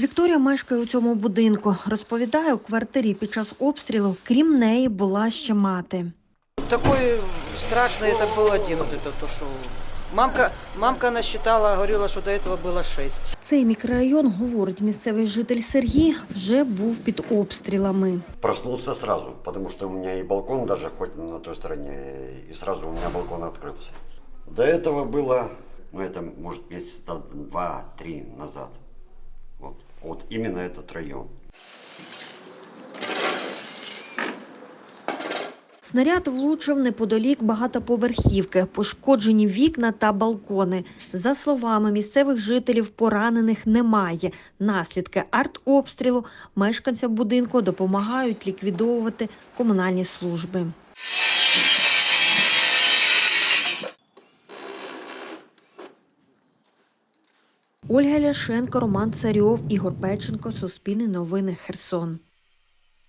Вікторія мешкає у цьому будинку. Розповідає, у квартирі під час обстрілу, крім неї, була ще мати. Такой страшный это был один вот это то, что... Мамка, мамка насчитала, говорила, что до этого было шесть. Цей мікрорайон, говорить місцевий житель Сергій, вже був під обстрілами. Проснулся сразу, потому что у меня и балкон даже хоть на той стороне, и сразу у меня балкон открылся. До этого было, ну это может месяца два-три назад. Вот, именно этот район. Снаряд влучив неподалік багатоповерхівки, пошкоджені вікна та балкони. За словами місцевих жителів, поранених немає. Наслідки артобстрілу мешканцям будинку допомагають ліквідовувати комунальні служби. Ольга Ляшенко, Роман Царьов, Ігор Печенко, Суспільне новини, Херсон.